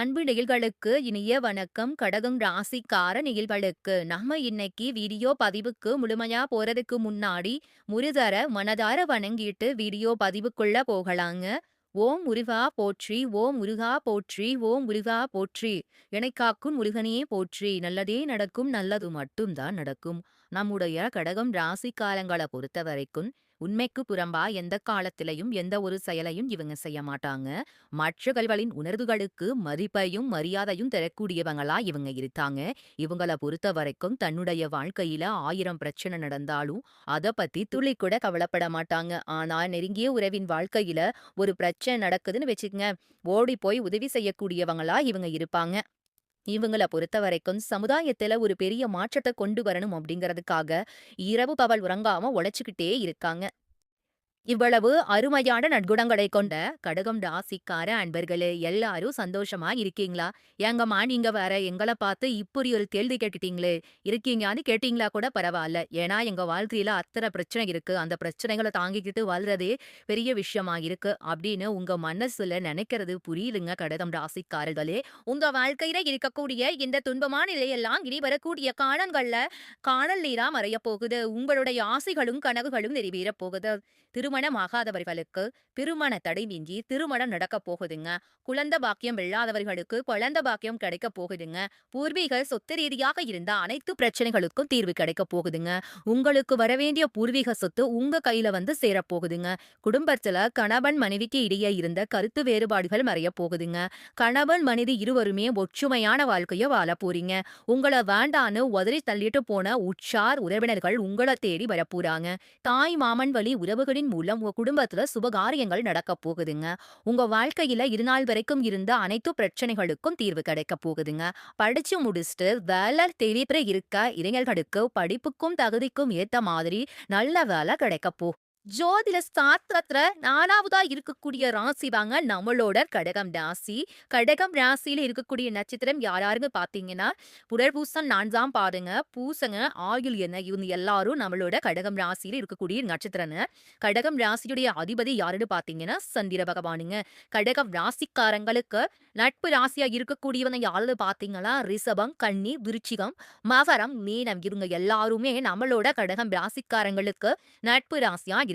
அன்பு நிகழ்களுக்கு இனிய வணக்கம். கடகம் ராசிக்கார நிகழ்களுக்கு நம்ம இன்னைக்கு வீடியோ பதிவுக்கு முழுமையா போறதுக்கு முன்னாடி முருதர மனதார வணங்கிட்டு வீடியோ பதிவுக்குள்ள போகலாங்க. ஓம் முருகா போற்றி ஓம் முருகா போற்றி ஓம் முருகா போற்றி. என்னை காக்கும் போற்றி. நல்லதே நடக்கும் நல்லது மட்டும்தான் நடக்கும். நம்முடைய கடகம் ராசிக்காரங்களை பொறுத்த வரைக்கும் உண்மைக்கு புறம்பா எந்த காலத்திலையும் எந்த ஒரு செயலையும் இவங்க செய்ய மாட்டாங்க. மற்றவர்களின் உணர்வுகளுக்கு மதிப்பையும் மரியாதையும் தரக்கூடியவங்களா இவங்க இருக்காங்க. இவங்கள பொறுத்த வரைக்கும் தன்னுடைய வாழ்க்கையில ஆயிரம் பிரச்சனை நடந்தாலும் அத பத்தி துளி கூட கவலைப்பட மாட்டாங்க. ஆனா நெருங்கிய உறவின் வாழ்க்கையில ஒரு பிரச்சனை நடக்குதுன்னு வச்சுக்கங்க. ஓடி போய் உதவி செய்யக்கூடியவங்களா இவங்க இருப்பாங்க. இவங்கள பொறுத்த வரைக்கும் சமுதாயத்துல ஒரு பெரிய மாற்றத்தை கொண்டு வரணும் அப்படிங்கறதுக்காக இரவு பவல் உறங்காம உழைச்சுக்கிட்டே இருக்காங்க. இவ்வளவு அருமையான நற்குணங்களை கொண்ட கடகம் ராசிக்கார அன்பர்களே எல்லாரும் சந்தோஷமா இருக்கீங்களா? ஏங்கம்மா நீங்க வேற எங்களை பார்த்து இப்படி ஒரு கேள்வி கேட்டுட்டீங்களே. இருக்கீங்கன்னு கேட்டீங்களா கூட பரவாயில்ல. ஏன்னா எங்க வாழ்க்கையில அத்தனை பிரச்சனை இருக்கு. அந்த பிரச்சனைகளை தாங்கிக்கிட்டு வாழ்றதே பெரிய விஷயமா இருக்கு. அப்படின்னு உங்க மனசுல நினைக்கிறது புரியுதுங்க கடகம் ராசிக்காரர்களே. உங்க வாழ்க்கையில இருக்கக்கூடிய இந்த துன்பமான நிலையெல்லாம் இனி வரக்கூடிய காலங்கள்ல காணல் நீரா மறைய போகுது. உங்களுடைய ஆசைகளும் கனவுகளும் நிறைவேற போகுது. திருமணம் ஆகாதவர்களுக்கு திருமண தடைவின்றி திருமணம் நடக்க போகுதுங்க. குழந்த பாக்கியம் இல்லாதவர்களுக்கு குழந்த பாக்கியம் கிடைக்க போகுதுங்க. பூர்வீக சொத்து ரீதியாக இருந்த அனைத்து பிரச்சனைகளுக்கும் தீர்வு கிடைக்க போகுதுங்க. உங்களுக்கு வரவேண்டிய பூர்வீக சொத்து உங்க கையில வந்து சேரப்போகுதுங்க குடும்பத்துல கணவன் மனைவிக்கு இடையே இருந்த கருத்து வேறுபாடுகள் மறைய போகுதுங்க. கணவன் மனைவி இருவருமே ஒற்றுமையான வாழ்க்கையை வாழ போறீங்க. உங்களை வேண்டான்னு உதறி தள்ளிட்டு போன உற்சார் உறவினர்கள் உங்களை தேடி வரப்போறாங்க தாய் மாமன் வழி உறவுகளின் மூலம் உங்க குடும்பத்துல சுபகாரியங்கள் நடக்க போகுதுங்க. உங்க வாழ்க்கையில இருநாள் வரைக்கும் இருந்த அனைத்து பிரச்சனைகளுக்கும் தீர்வு கிடைக்க போகுதுங்க. படிச்சு முடிச்சுட்டு வேலை தெளிப்புற இருக்க இளைஞர்களுக்கு படிப்புக்கும் தகுதிக்கும் ஏத்த மாதிரி நல்ல வேலை கிடைக்க போ ஜோதிட சாஸ்திரத்துல நாலாவதா இருக்கக்கூடிய ராசி வாங்க நம்மளோட கடகம் ராசி. கடகம் ராசியில இருக்கக்கூடிய நட்சத்திரம் யார் யாருங்க பாத்தீங்கன்னா புடற்பூசம் நான்காம் பாருங்க பூசங்க ஆயுள் என்ன இவங்க எல்லாரும் நம்மளோட கடகம் ராசியில இருக்கக்கூடிய நட்சத்திரங்க. கடகம் ராசியுடைய அதிபதி யாருன்னு பாத்தீங்கன்னா சந்திர பகவானுங்க. கடகம் ராசிக்காரங்களுக்கு நட்பு ராசியா இருக்கக்கூடியவங்க யாரு பாத்தீங்கன்னா ரிஷபம் கன்னி விருச்சிகம் மகரம் மீனம் இவங்க எல்லாருமே நம்மளோட கடகம் ராசிக்காரங்களுக்கு நட்பு ராசியா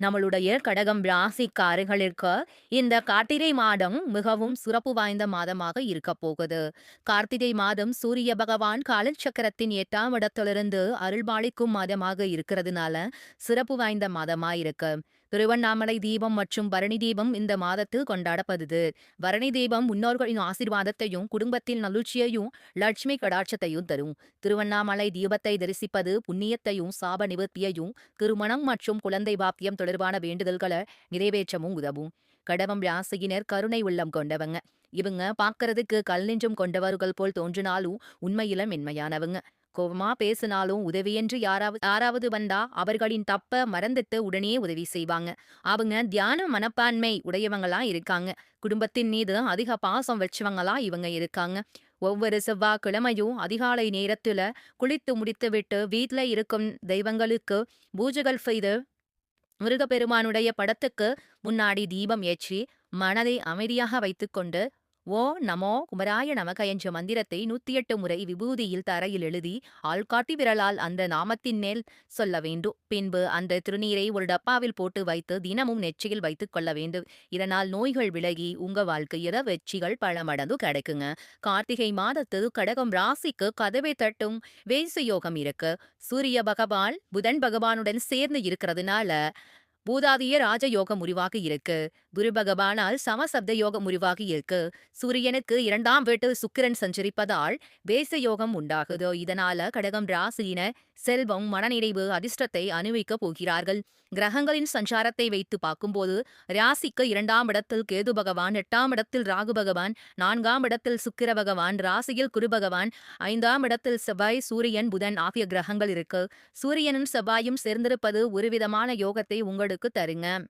நம்மளுடைய கடகம் ராசிக்காரர்களுக்கு இந்த கார்த்திகை மாதம் மிகவும் சிறப்பு வாய்ந்த மாதமாக இருக்க போகுது. கார்த்திகை மாதம் சூரிய பகவான் காலச்சக்கரத்தின் எட்டாம் இடத்திலிருந்து அருள்பாளிக்கும் மாதமாக இருக்கிறதுனால சிறப்பு வாய்ந்த மாதமா இருக்கு திருவண்ணாமலை தீபம் மற்றும் பரணி தீபம் இந்த மாதத்தில் கொண்டாடப்படுது. பரணி தீபம் முன்னோர்களின் ஆசீர்வாதத்தையும் குடும்பத்தில் நலுச்சியையும் லட்சுமி கடாட்சத்தையும் தரும். திருவண்ணாமலை தீபத்தை தரிசிப்பது புண்ணியத்தையும் சாப நிவர்த்தியையும் திருமணம் மற்றும் குழந்தை பாக்கியம் தொடர்பான வேண்டுதல்களை நிறைவேற்றவும் உதவும். கடவம் ராசியினர் கருணை உள்ளம் கொண்டவங்க. இவங்க பார்க்கறதுக்கு கல் நெஞ்சம் கொண்டவர்கள் போல் தோன்றினாலும் உண்மையில மென்மையானவங்க. கோபமா பேசினாலும் உதவியென்று யாராவது யாராவது வந்தா அவர்களின் தப்ப மறந்துட்டு உடனே உதவி செய்வாங்க. அவங்க தியான மனப்பான்மை உடையவங்களா இருக்காங்க. குடும்பத்தின் மீது அதிக பாசம் வச்சவங்களா இவங்க இருக்காங்க. ஒவ்வொரு செவ்வாய்க்கிழமையும் அதிகாலை நேரத்துல குளித்து முடித்துவிட்டு வீட்ல இருக்கும் தெய்வங்களுக்கு பூஜைகள் செய்து முருகப்பெருமானுடைய படத்துக்கு முன்னாடி தீபம் ஏற்றி மனதை அமைதியாக வைத்துக்கொண்டு ஓ நமோ குமராய நமக என்ற மந்திரத்தை நூத்தி எட்டு முறை விபூதியில் தரையில் எழுதி ஆள்காட்டி விரலால் அந்த நாமத்தின் மேல் சொல்ல வேண்டும். பின்பு அந்த திருநீரை ஒரு டப்பாவில் போட்டு வைத்து தினமும் நெற்றியில் வைத்துக் கொள்ள வேண்டும். இதனால் நோய்கள் விலகி உங்க வாழ்க்கையில வெற்றிகள் பல மடங்கு கிடைக்குங்க. கார்த்திகை மாதத்தில் கடகம் ராசிக்கு கதவை தட்டும் வேசு யோகம் இருக்கு. சூரிய பகவான் புதன் பகவானுடன் சேர்ந்து இருக்கிறதுனால பூதாதிய ராஜயோகம் உருவாகி இருக்கு. துருபகவானால் சமசப்த யோகம் உருவாகி இருக்கு. சூரியனுக்கு இரண்டாம் வீட்டு சுக்கிரன் சஞ்சரிப்பதால் வேச யோகம் உண்டாகுது? இதனால கடகம் ராசியின செல்வம் மனநிறைவு அதிர்ஷ்டத்தை அனுபவிக்கப் போகிறார்கள். கிரகங்களின் சஞ்சாரத்தை வைத்து பார்க்கும்போது ராசிக்கு இரண்டாம் இடத்தில் கேது பகவான் எட்டாம் இடத்தில் ராகு பகவான் நான்காம் இடத்தில் சுக்கிர பகவான் ராசியில் குரு பகவான் ஐந்தாம் இடத்தில் செவ்வாய் சூரியன் புதன் ஆகிய கிரகங்கள் இருக்கு. சூரியனும் செவ்வாயும் சேர்ந்திருப்பது ஒரு விதமான யோகத்தை உங்களுக்கு தருங்க.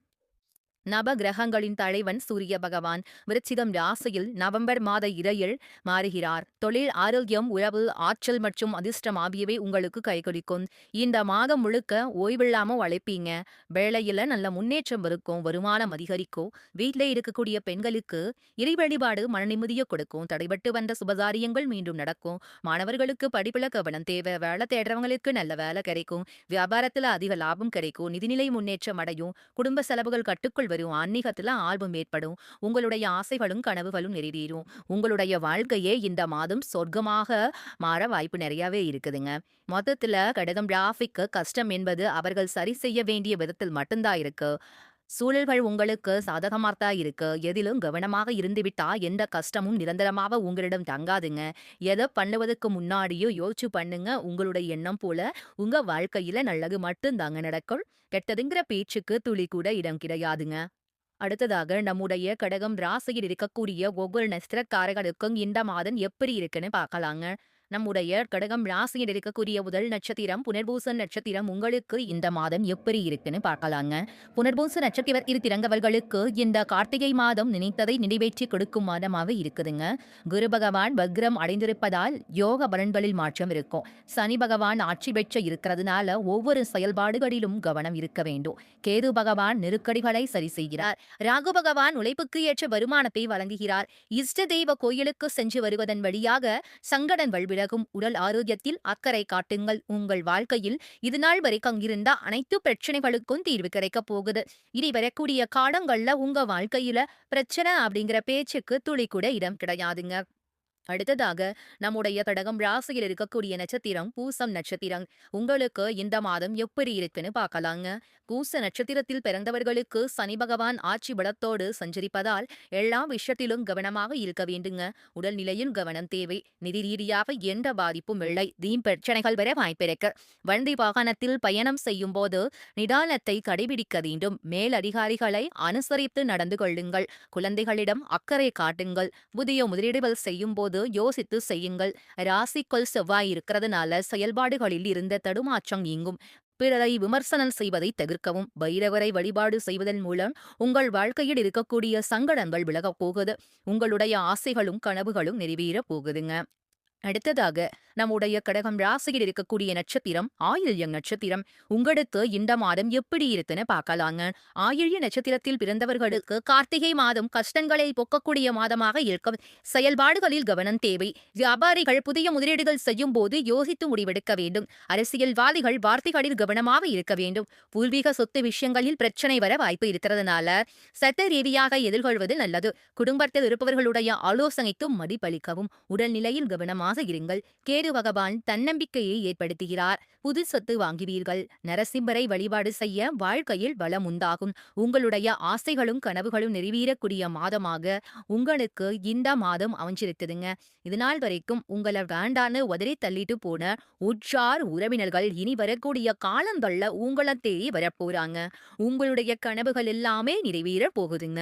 நவ கிரகங்களின் தலைவன் சூரிய பகவான். விருச்சிகம் ராசியில் நவம்பர் மாத இரையில் மாறுகிறார். தொழில் ஆரோக்கியம் உறவு ஆற்றல் மற்றும் அதிர்ஷ்டம் ஆகியவை உங்களுக்கு கைகொடிக்கும் இந்த மாதம் முழுக்க ஓய்வில்லாம உழைப்பீங்க. வேலையில நல்ல முன்னேற்றம் இருக்கும் வருமானம் அதிகரிக்கும். வீட்டில இருக்கக்கூடிய பெண்களுக்கு இறை வழிபாடு மனநிம்மதியை கொடுக்கும். தடைபட்டு வந்த சுபகாரியங்கள் மீண்டும் நடக்கும். மாணவர்களுக்கு படிப்புல கவனம் தேவை. வேலை தேடுறவங்களுக்கு நல்ல வேலை கிடைக்கும். வியாபாரத்துல அதிக லாபம் கிடைக்கும். நிதிநிலை முன்னேற்றம் அடையும். குடும்ப செலவுகள் கட்டுக்குள் வரும். ஆன்மீகத்துல ஆர்வம் ஏற்படும். உங்களுடைய ஆசைகளும் கனவுகளும் நிறைவேறும். உங்களுடைய வாழ்க்கையே இந்த மாதம் சொர்க்கமாக மாற வாய்ப்பு நிறையவே இருக்குதுங்க. மொத்தத்துல கடகம் டிராஃபிக்கு கஷ்டம் என்பது அவர்கள் சரி செய்ய வேண்டிய விதத்தில் மட்டும்தான் இருக்கு. சூழல்கள் உங்களுக்கு சாதகமார்த்தா இருக்கு. எதிலும் கவனமாக இருந்துவிட்டா எந்த கஷ்டமும் நிரந்தரமாக உங்களிடம் தங்காதுங்க. எதை பண்ணுவதற்கு முன்னாடியோ யோசிச்சு பண்ணுங்க. உங்களுடைய எண்ணம் போல உங்க வாழ்க்கையில நல்லது மட்டும் தாங்க நடக்கும். கெட்டதுங்கிற பேச்சுக்கு துளி கூட இடம் கிடையாதுங்க. அடுத்ததாக நம்முடைய கடகம் ராசியில் இருக்கக்கூடிய ஒவ்வொரு நஸ்திரக்காரர்களுக்கும் இந்த மாதம் எப்படி இருக்குன்னு பார்க்கலாங்க. நம்முடைய கடகம் ராசியில் இருக்கக்கூடிய முதல் நட்சத்திரம் புனர்பூச நட்சத்திரம். உங்களுக்கு இந்த மாதம் எப்படி இருக்குன்னு பார்க்கலாங்க. புனர்பூச நட்சத்திர திறங்கவர்களுக்கு இந்த கார்த்திகை மாதம் நினைத்ததை நிறைவேற்றி கொடுக்கும் மாதமாக இருக்குதுங்க. குரு பகவான் வக்ரம் அடைந்திருப்பதால் யோக பலன்களில் மாற்றம் இருக்கும். சனி பகவான் ஆட்சி பெற்ற இருக்கிறதுனால ஒவ்வொரு செயல்பாடுகளிலும் கவனம் இருக்க வேண்டும். கேது பகவான் நெருக்கடிகளை சரி செய்கிறார். ராகு பகவான் உழைப்புக்கு ஏற்ற வருமானத்தை வழங்குகிறார். இஷ்ட தெய்வ கோயிலுக்கு சென்று வருவதன் வழியாக சங்கடன் விலகும் உடல் ஆரோக்கியத்தில் அக்கறை காட்டுங்கள். உங்கள் வாழ்க்கையில் இதுநாள் வரைக்கும் இருந்த அனைத்து பிரச்சனைகளுக்கும் தீர்வு கிடைக்க போகுது. இனி வரக்கூடிய காலங்கள்ல உங்க வாழ்க்கையில பிரச்சனை அப்படிங்கிற பேச்சுக்கு துளி கூட இடம் கிடையாதுங்க. அடுத்ததாக நம்முடைய கடகம் ராசியில் இருக்கக்கூடிய நட்சத்திரம் பூசம் நட்சத்திரம். உங்களுக்கு இந்த மாதம் எப்படி இருக்குன்னு பார்க்கலாங்க. பூச நட்சத்திரத்தில் பிறந்தவர்களுக்கு சனி பகவான் ஆட்சி பலத்தோடு சஞ்சரிப்பதால் எல்லா விஷயத்திலும் கவனமாக இருக்க வேண்டுங்க. உடல்நிலையும் கவனம் தேவை. நிதி ரீதியாக எந்த பாதிப்பும் இல்லை. தீம் பிரச்சனைகள் வர வாய்ப்பிருக்கு. வண்டி வாகனத்தில் பயணம் செய்யும் போது நிதானத்தை கடைபிடிக்க வேண்டும். மேல் அதிகாரிகளை அனுசரித்து நடந்து கொள்ளுங்கள். குழந்தைகளிடம் அக்கறை காட்டுங்கள். புதிய முதலீடுகள் செய்யும் போது யோசித்து செய்யுங்கள். ராசிக்குள் செவ்வாய் இருக்கிறதுனால செயல்பாடுகளில் இருந்த தடுமாற்றம் நீங்கும். பிறரை விமர்சனம் செய்வதை தவிர்க்கவும். பைரவரை வழிபாடு செய்வதன் மூலம் உங்கள் வாழ்க்கையில் இருக்கக்கூடிய சங்கடங்கள் விலகப் போகுது. உங்களுடைய ஆசைகளும் கனவுகளும் நிறைவேறப் போகுதுங்க. அடுத்ததாக நம்முடைய கடகம் ராசியில் இருக்கக்கூடிய நட்சத்திரம் ஆயில்ய நட்சத்திரம். உங்களுக்கு இந்த மாதம் எப்படி இருக்குன்னு பார்க்கலாங்க. ஆயில்ய நட்சத்திரத்தில் பிறந்தவர்களுக்கு கார்த்திகை மாதம் கஷ்டங்களை பொக்கக்கூடிய மாதமாக இருக்கும். செயல்பாடுகளில் கவனம் தேவை. வியாபாரிகள் புதிய முதலீடுகள் செய்யும் போது யோசித்து முடிவெடுக்க வேண்டும். அரசியல்வாதிகள் வார்த்தைகளில் கவனமாக இருக்க வேண்டும். பூர்வீக சொத்து விஷயங்களில் பிரச்சனை வர வாய்ப்பு இருக்கிறதுனால சட்ட ரீதியாக எதிர்கொள்வது நல்லது. குடும்பத்தில் இருப்பவர்களுடைய ஆலோசனைக்கும் மதிப்பளிக்கவும் உடல்நிலையில் கவனமாக இருங்கள். கேடு வேறு பகவான் தன்னம்பிக்கையை ஏற்படுத்துகிறார். புது சொத்து வாங்குவீர்கள். நரசிம்மரை வழிபாடு செய்ய வாழ்க்கையில் வளம் உண்டாகும். உங்களுடைய ஆசைகளும் கனவுகளும் நிறைவேறக்கூடிய மாதமாக உங்களுக்கு இந்த மாதம் அமைஞ்சிருக்குதுங்க. இதனால் வரைக்கும் உங்களை வேண்டான்னு உதறி தள்ளிட்டு போன உற்றார் உறவினர்கள் இனி வரக்கூடிய காலங்கள்ல உங்களை தேடி வரப்போறாங்க. உங்களுடைய கனவுகள் எல்லாமே நிறைவேற போகுதுங்க.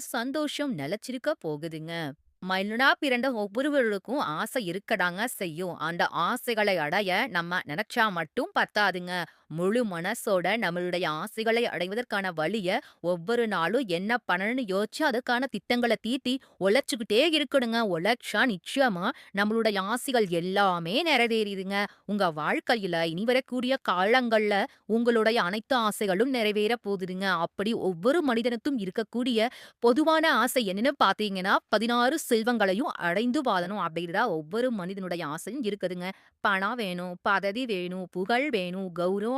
சந்தோஷம் நிலச்சிருக்க போகுதுங்க மயிலுடா பிறந்த ஒவ்வொருவருக்கும் ஆசை இருக்கடாங்க செய்யும். அந்த ஆசைகளை அடைய நம்ம நெனச்சா மட்டும் பத்தாதுங்க. முழு மனசோட நம்மளுடைய ஆசைகளை அடைவதற்கான வழிய ஒவ்வொரு நாளும் என்ன பண்ணணும்னு யோசிச்சு, அதுக்கான திட்டங்கள தீட்டி உழைச்சுக்கிட்டே இருக்கணுங்க. உழைச்சா நிச்சயமா நம்மளுடைய ஆசைகள் எல்லாமே நிறைவேறிதுங்க உங்க வாழ்க்கையில இனி வரக்கூடிய காலங்கள்ல உங்களுடைய அனைத்து ஆசைகளும் நிறைவேற போகுதுங்க. அப்படி ஒவ்வொரு மனிதனுக்கும் இருக்கக்கூடிய பொதுவான ஆசை என்னன்னு பாத்தீங்கன்னா பதினாறு செல்வங்களையும் அடைந்து வாழணும் அப்படின்னுதா ஒவ்வொரு மனிதனுடைய ஆசையும் இருக்குதுங்க. பணம் வேணும், பதவி வேணும், புகழ் வேணும், கௌரவம்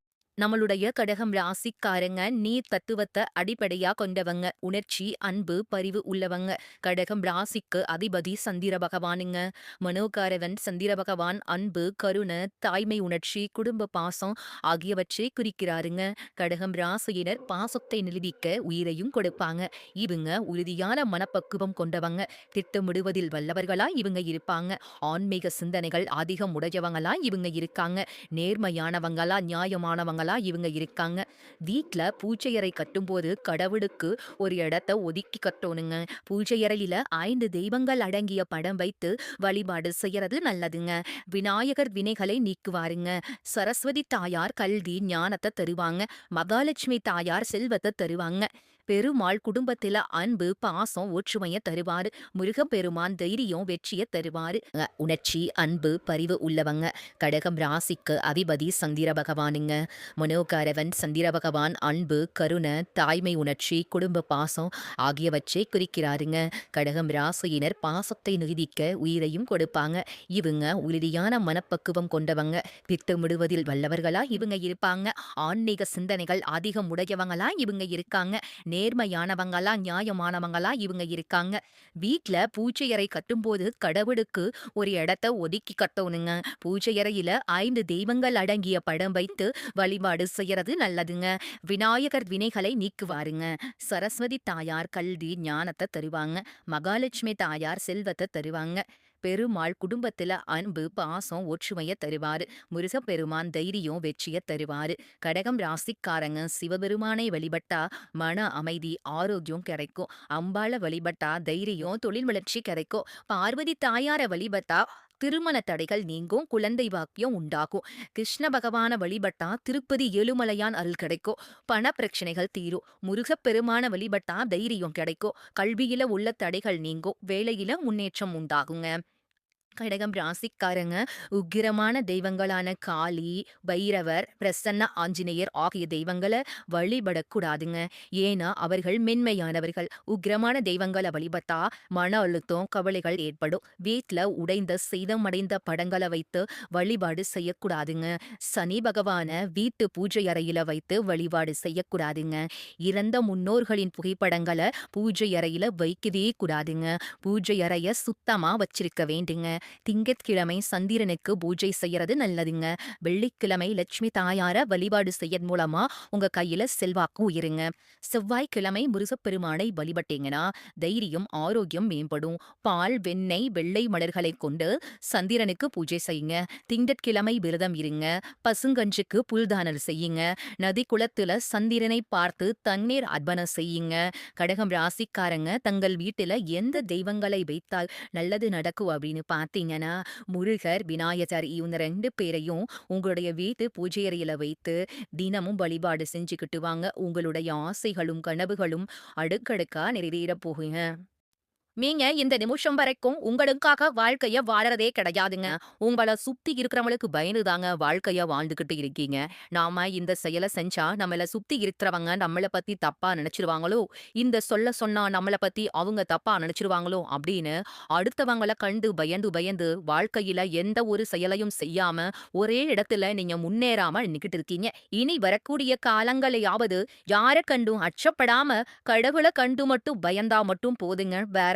நம்மளுடைய கடகம் ராசிக்காரங்க நீர் தத்துவத்தை அடிப்படையா கொண்டவங்க. உணர்ச்சி, அன்பு, பரிவு உள்ளவங்க. கடகம் ராசிக்கு அதிபதி சந்திர பகவானுங்க. மனோகாரவன் சந்திர பகவான் அன்பு, கருணை, தாய்மை உணர்ச்சி, குடும்ப பாசம் ஆகியவற்றை குறிக்கிறாருங்க. கடகம் ராசியினர் பாசத்தை நிரூபிக்க உயிரையும் கொடுப்பாங்க. இவங்க உறுதியான மனப்பக்குவம் கொண்டவங்க. திட்டமிடுவதில் வல்லவர்களா இவங்க இருப்பாங்க. ஆன்மீக சிந்தனைகள் அதிகம் உடையவங்களா இவங்க இருக்காங்க. நேர்மையானவங்களா, நியாயமானவங்களா இவங்க இருக்காங்க. வீட்ல பூஜையறை கட்டும்போது கடவுளுக்கு ஒரு இடத்த ஒதுக்கி கட்டணுங்க. பூஜையறையில ஐந்து தெய்வங்கள் அடங்கிய படம் வைத்து வழிபாடு செய்யறது நல்லதுங்க. விநாயகர் வினைகளை நீக்குவாருங்க. சரஸ்வதி தாயார் கல்வி, ஞானத்தை தருவாங்க. மகாலட்சுமி தாயார் செல்வத்தை தருவாங்க. பெருமாள் குடும்பத்தில அன்பு, பாசம், ஒற்றுமைய தருவாரு. முருகப்பெருமான் தைரியம், வெற்றிய தருவாரு. உணர்ச்சி, அன்பு, பரிவு உள்ளவங்க. கடகம் ராசிக்கு அதிபதி சந்திர பகவானுங்க. மனோகாரவன் சந்திர பகவான் அன்பு, கருணை, தாய்மை உணர்ச்சி, குடும்ப பாசம் ஆகியவற்றை குறிக்கிறாருங்க. கடகம் ராசியினர் பாசத்தை நிதிக்க உயிரையும் கொடுப்பாங்க. இவங்க உறுதியான மனப்பக்குவம் கொண்டவங்க. திட்டமிடுவதில் வல்லவர்களா இவங்க இருப்பாங்க. ஆன்மீக சிந்தனைகள் அதிகம் உடையவங்களா இவங்க இருக்காங்க. நேர்மையானவங்களா, நியாயமானவங்களா இவங்க இருக்காங்க. வீட்ல பூச்சையறை கட்டும்போது கடவுளுக்கு ஒரு இடத்த ஒதுக்கி கட்டணுங்க. பூச்சையறையில ஐந்து தெய்வங்கள் அடங்கிய படம் வைத்து வழிபாடு செய்யறது நல்லதுங்க. விநாயகர் வினைகளை நீக்குவாருங்க. சரஸ்வதி தாயார் கல்வி, ஞானத்தை தருவாங்க. மகாலட்சுமி தாயார் செல்வத்தை தருவாங்க. பெருமாள் குடும்பத்துல அன்பு, பாசம், ஒற்றுமைய தருவாரு. முருகப்பெருமான் தைரியம், வெற்றியை தருவாரு. கடகம் ராசிக்காரங்க சிவபெருமானை வழிபட்டா மன அமைதி, ஆரோக்கியம் கிடைக்கும். அம்பாள வழிபட்டா தைரியம், தொழில் வளர்ச்சி கிடைக்கும். பார்வதி தாயார வழிபட்டா திருமண தடைகள் நீங்கும். குழந்தை பாக்கியம் உண்டாகும். கிருஷ்ண பகவான வழிபட்டா திருப்பதி ஏழுமலையான் அருள் கிடைக்கும். பண பிரச்சனைகள் தீரும். முருகப்பெருமான வழிபட்டா தைரியம் கிடைக்கும். கல்வியில உள்ள தடைகள் நீங்கும். வேலையில முன்னேற்றம் உண்டாகுங்க. கடகம் ராசிக்காரங்க உக்கிரமான தெய்வங்களான காளி, பைரவர், பிரசன்ன ஆஞ்சநேயர் ஆகிய தெய்வங்களை வழிபடக்கூடாதுங்க. ஏன்னா அவர்கள் மென்மையானவர்கள். உக்கிரமான தெய்வங்கள வழிபட்டா மன அழுத்தம், கவலைகள் ஏற்படும். வீட்டில் உடைந்த, சேதமடைந்த படங்களை வைத்து வழிபாடு செய்யக்கூடாதுங்க. சனி பகவான வீட்டு பூஜை அறையில வைத்து வழிபாடு செய்யக்கூடாதுங்க. இறந்த முன்னோர்களின் புகைப்படங்கள பூஜை அறையில வைக்கவே கூடாதுங்க. பூஜை அறைய சுத்தமா வச்சிருக்க வேண்டுங்க. திங்கட்கிழமை சந்திரனுக்கு பூஜை செய்யறது நல்லதுங்க. வெள்ளிக்கிழமை லட்சுமி தாயார வழிபாடு செய்யறது மூலமா உங்க கையில செல்வாக்கு உயிருங்க செவ்வாய்க்கிழமை முருகப்பெருமானை வழிபட்டீங்கன்னா தைரியம், ஆரோக்கியம் மேம்படும். பால், வெண்ணெய், வெள்ளை மலர்களைக் கொண்டு சந்திரனுக்கு பூஜை செய்யுங்க. திங்கட்கிழமை விரதம் இருங்க. பசுங்கஞ்சுக்கு புல்தானல் செய்யுங்க. நதி குளத்துல சந்திரனை பார்த்து தண்ணீர் அர்ப்பணம் செய்யுங்க. கடகம் ராசிக்காரங்க தங்கள் வீட்டுல எந்த தெய்வங்களை வைத்தால் நல்லது நடக்கும் அப்படின்னு பார்த்தீங்கன்னா, முருகர், விநாயகர் இவங்க ரெண்டு பேரையும் உங்களுடைய வீட்டு பூஜை அறையில வைத்து தினமும் வழிபாடு செஞ்சுக்கிட்டு வாங்க. உங்களுடைய ஆசைகளும், கனவுகளும் அடுக்கடுக்கா நிறைவேறப் போகுங்க. நீங்க இந்த நிமிஷம் வரைக்கும் உங்களுக்காக வாழ்க்கைய வாழறதே கிடையாதுங்க. உங்கள சுத்தி இருக்கிறவங்களுக்கு பயந்து தாங்க வாழ்க்கைய வாழ்ந்துகிட்டு இருக்கீங்க. நாம இந்த செயல செஞ்சா நம்மள சுத்தி இருக்கிறவங்க நம்மள பத்தி தப்பா நினைச்சிருவாங்களோ இந்த சொல்ல சொன்னா நம்மள பத்தி அவங்க தப்பா நினைச்சிருவாங்களோ அப்படின்னு அடுத்தவங்கள கண்டு பயந்து பயந்து வாழ்க்கையில எந்த ஒரு செயலையும் செய்யாம ஒரே இடத்துல நீங்க முன்னேறாம நின்னுகிட்டு இருக்கீங்க. இனி வரக்கூடிய காலங்களையாவது யாரை கண்டும் அச்சப்படாம கடவுள கண்டு மட்டும் பயந்தா மட்டும் போதுங்க. வேற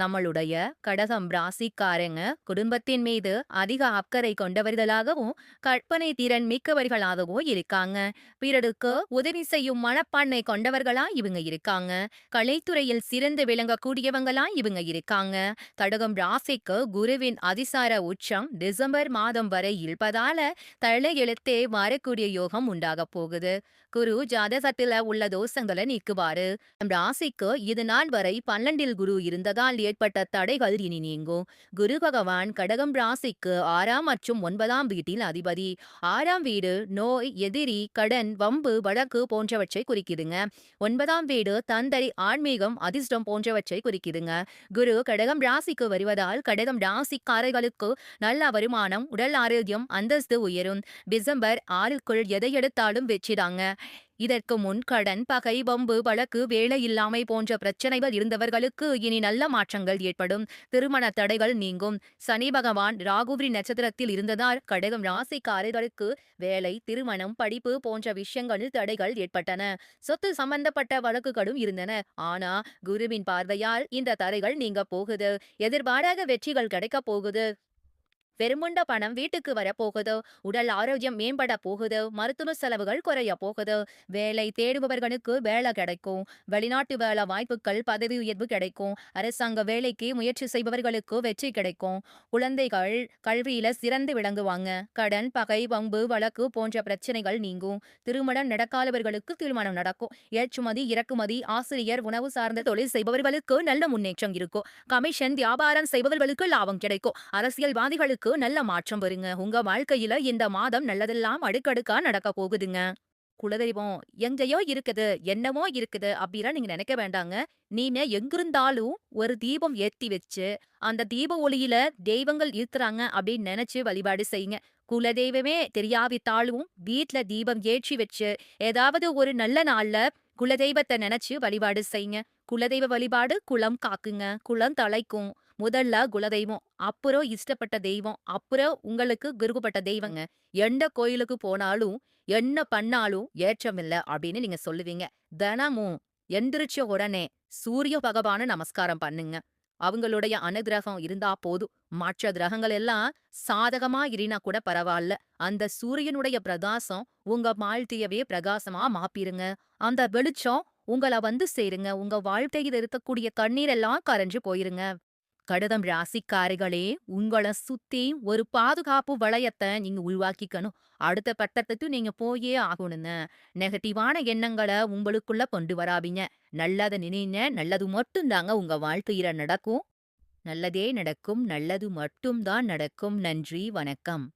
நம்மளுடைய கடகம் ராசிக்காரங்க குடும்பத்தின் மீது அதிக அக்கறை கொண்டவர்களாகவும், கற்பனை திறன் மிக்கவர்களாகவும் இருக்காங்க. பிறருக்கு உதவி செய்யும் மனப்பான்மை கொண்டவர்களா இவங்க இருக்காங்க. கலைத்துறையில் சிறந்து விளங்கக்கூடியவங்களா இவங்க இருக்காங்க. கடகம் ராசிக்கு குருவின் அதிசார உச்சம் டிசம்பர் மாதம் வரை இருப்பதால தலையெழுத்தே வரக்கூடிய யோகம் உண்டாகப் போகுது. குரு ஜாதகத்துல உள்ள தோஷங்களை நீக்குவாரு. ராசிக்கு இது நாள் வரை பன்னெண்டில் குரு இருந்ததால் ஏற்பட்ட தடைகள் இனி நீங்கும். குரு பகவான் கடகம் ராசிக்கு ஆறாம் மற்றும் ஒன்பதாம் வீட்டில் அதிபதி. ஆறாம் வீடு நோய், எதிரி, கடன், வம்பு, வழக்கு போன்றவற்றை குறிக்குதுங்க. ஒன்பதாம் வீடு தந்தை, ஆன்மீகம், அதிர்ஷ்டம் போன்றவற்றை குறிக்குதுங்க. குரு கடகம் ராசிக்கு வருவதால் கடகம் ராசிக்காரர்களுக்கு நல்ல வருமானம், உடல் ஆரோக்கியம், அந்தஸ்து உயரும். டிசம்பர் ஆறுக்குள் எதை எடுத்தாலும் வெற்றிதாங்க. இதற்கு முன் கடன், பகை, வம்பு, வழக்கு, வேலையில்லாமை போன்ற பிரச்சனைகள் இருந்தவர்களுக்கு இனி நல்ல மாற்றங்கள் ஏற்படும். திருமண தடைகள் நீங்கும். சனி பகவான் ராகுவின் நட்சத்திரத்தில் இருந்ததால் கடகம் ராசிக்காரர்களுக்கு வேலை, திருமணம், படிப்பு போன்ற விஷயங்களில் தடைகள் ஏற்பட்டன. சொத்து சம்பந்தப்பட்ட வழக்குகளும் இருந்தன. ஆனா குருவின் பார்வையால் இந்த தடைகள் நீங்கப் போகுது. எதிர்பாராத வெற்றிகள் கிடைக்கப் போகுது. வெறுமுண்ட பணம் வீட்டுக்கு வரப்போகுது. உடல் ஆரோக்கியம் மேம்பட போகுது. மருத்துவ செலவுகள் குறைய போகுது. வேலை தேடுபவர்களுக்கு வேலை கிடைக்கும். வெளிநாட்டு வேலை வாய்ப்புகள், பதவி உயர்வு கிடைக்கும். அரசாங்க வேலைக்கு முயற்சி செய்பவர்களுக்கு வெற்றி கிடைக்கும். குழந்தைகள் கல்வியில சிறந்து விளங்குவாங்க. கடன், பகை, வம்பு, வழக்கு போன்ற பிரச்சனைகள் நீங்கும். திருமணம் நடக்காதவர்களுக்கு திருமணம் நடக்கும். ஏற்றுமதி, இறக்குமதி, ஆசிரியர், உணவு சார்ந்த தொழில் செய்பவர்களுக்கு நல்ல முன்னேற்றம் இருக்கும். கமிஷன் வியாபாரம் செய்பவர்களுக்கு லாபம் கிடைக்கும். அரசியல்வாதிகளுக்கு நல்ல மாற்றம் வருங்க. உங்க வாழ்க்கையில இந்த மாதம் நல்லதெல்லாம் அடுக்கடுக்கா நடக்க போகுதுங்க. குலதெய்வம் எங்கேயோ இருக்குது, என்னமோ இருக்குது அப்படிலாம் நீங்க நினைக்க வேண்டாங்க. நீங்க எங்கிருந்தாலும் ஒரு தீபம் ஏத்தி வச்சு, அந்த தீப ஒளியில தெய்வங்கள் இருக்கிறாங்க அப்படின்னு நினைச்சு வழிபாடு செய்யுங்க. குலதெய்வமே தெரியாவிட்டாலும் வீட்ல தீபம் ஏற்றி வச்சு, ஏதாவது ஒரு நல்ல நாள்ல குலதெய்வத்த நினைச்சு வழிபாடு செய்யுங்க. குலதெய்வ வழிபாடு குலம் காக்குங்க. குலம் தலைக்கும் முதல்ல குலதெய்வம், அப்புறம் இஷ்டப்பட்ட தெய்வம், அப்புறம் உங்களுக்கு விருப்பப்பட்ட தெய்வங்க. எந்த கோயிலுக்கு போனாலும், என்ன பண்ணாலும் ஏற்றமில்ல அப்படின்னு நீங்க சொல்லுவீங்க. தினமும் எந்திரிச்ச உடனே சூரிய பகவான நமஸ்காரம் பண்ணுங்க. அவங்களுடைய அனுகிரகம் இருந்தா போதும். மற்ற கிரகங்கள் எல்லாம் சாதகமா இல்லைனா கூட பரவாயில்ல அந்த சூரியனுடைய பிரகாசம் உங்க வாழ்க்கையவே பிரகாசமா மாப்பிருங்க அந்த வெளிச்சம் உங்கள வந்து சேருங்க. உங்க வாழ்க்கையில இருக்கக்கூடிய கண்ணீர் எல்லாம் கரைஞ்சு போயிருங்க. கடதம் ராசிக்காரிகளே உங்கள சுத்தி ஒரு பாதுகாப்பு வளையத்த நீங்க உருவாக்கிக்கணும். அடுத்த பட்டத்துக்கு நீங்க போயே ஆகணும்னு நெகட்டிவான எண்ணங்கள உங்களுக்குள்ள கொண்டு வராதீங்க. நல்லத நினைங்க. நல்லது மட்டும் தாங்க உங்க வாழ்க்கையில நடக்கும். நல்லதே நடக்கும். நல்லது மட்டும் தான் நடக்கும். நன்றி, வணக்கம்.